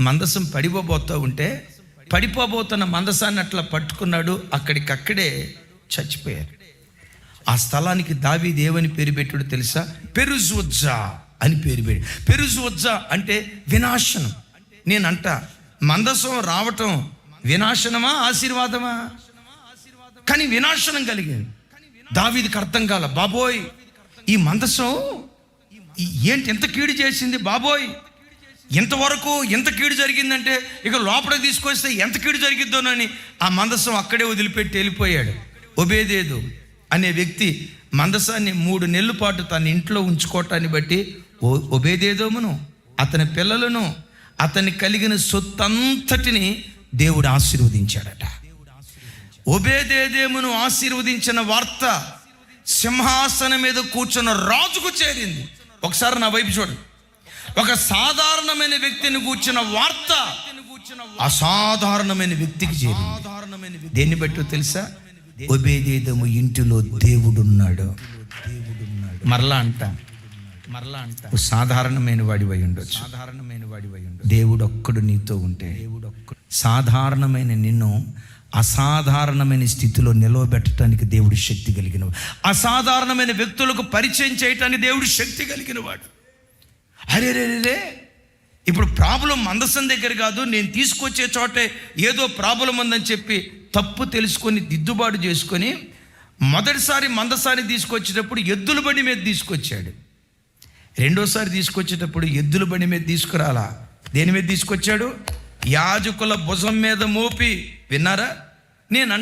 మందసం పడిపోబోతూ ఉంటే పడిపోబోతున్న మందసాన్ని అట్లా పట్టుకున్నాడు అక్కడికక్కడే చచ్చిపోయారు. ఆ స్థలానికి దావీ దేవని పేరు పెట్టుడు తెలుసా? పెరుజుజ్జా అని పేరు పెట్టి పెరుజుజ్జా అంటే వినాశనం. నేనంట మందసం రావటం వినాశనమా ఆశీర్వాదమా? కానీ వినాశనం కలిగింది. దావీదికి అర్థం కాల బాబోయ్ ఈ మందసం ఏంటి ఎంత కీడు చేసింది? బాబోయ్ ఎంతవరకు ఎంత కీడు జరిగిందంటే ఇక లోపల తీసుకొస్తే ఎంత కీడు జరిగిద్దోనని ఆ మందసం అక్కడే వదిలిపెట్టి వెళ్ళిపోయాడు. ఒబేదేదు అనే వ్యక్తి మందసాన్ని మూడు నెలల పాటు తన ఇంట్లో ఉంచుకోవటాన్ని బట్టి ఓ ఒబేదేదోమును అతని పిల్లలను అతని కలిగిన సొత్తంతటిని దేవుడు ఆశీర్వదించాడట. ఒబేదేదేమును ఆశీర్వదించిన వార్త సింహాసనం మీద కూర్చున్న రాజుకు చేరింది. ఒకసారి నా వైపు చూడండి. ఒక సాధారణమైన వ్యక్తిని కూర్చున్న వార్త అసాధారణమైన వ్యక్తికి చేరింది. దేన్ని బట్టి తెలుసా? ఒబేదేదము ఇంటిలో దేవుడున్నాడు. మరలా అంట. మరలా అంట. సాధారణమైన వాడివై ఉండొచ్చు. సాధారణమైన వాడివై ఉండొచ్చు. దేవుడు ఒక్కడు నీతో ఉంటే దేవుడు ఒక్కడు సాధారణమైన నిన్ను అసాధారణమైన స్థితిలో నిలవబెట్టడానికి దేవుడు శక్తి కలిగిన అసాధారణమైన వ్యక్తులకు పరిచయం చేయటానికి దేవుడు శక్తి కలిగిన వాడు అరే రే రే, ఇప్పుడు ప్రాబ్లం మందసం దగ్గర కాదు నేను తీసుకొచ్చే చోటే ఏదో ప్రాబ్లం ఉందని చెప్పి తప్పు తెలుసుకొని దిద్దుబాటు చేసుకొని మొదటిసారి మందసాన్ని తీసుకొచ్చేటప్పుడు ఎద్దుల బండి మీద తీసుకొచ్చాడు. రెండోసారి తీసుకొచ్చేటప్పుడు ఎద్దుల బండి మీద తీసుకురాలా? దేని మీద తీసుకొచ్చాడు? యాజకుల భుజం మీద మోపి. విన్నారా? నేను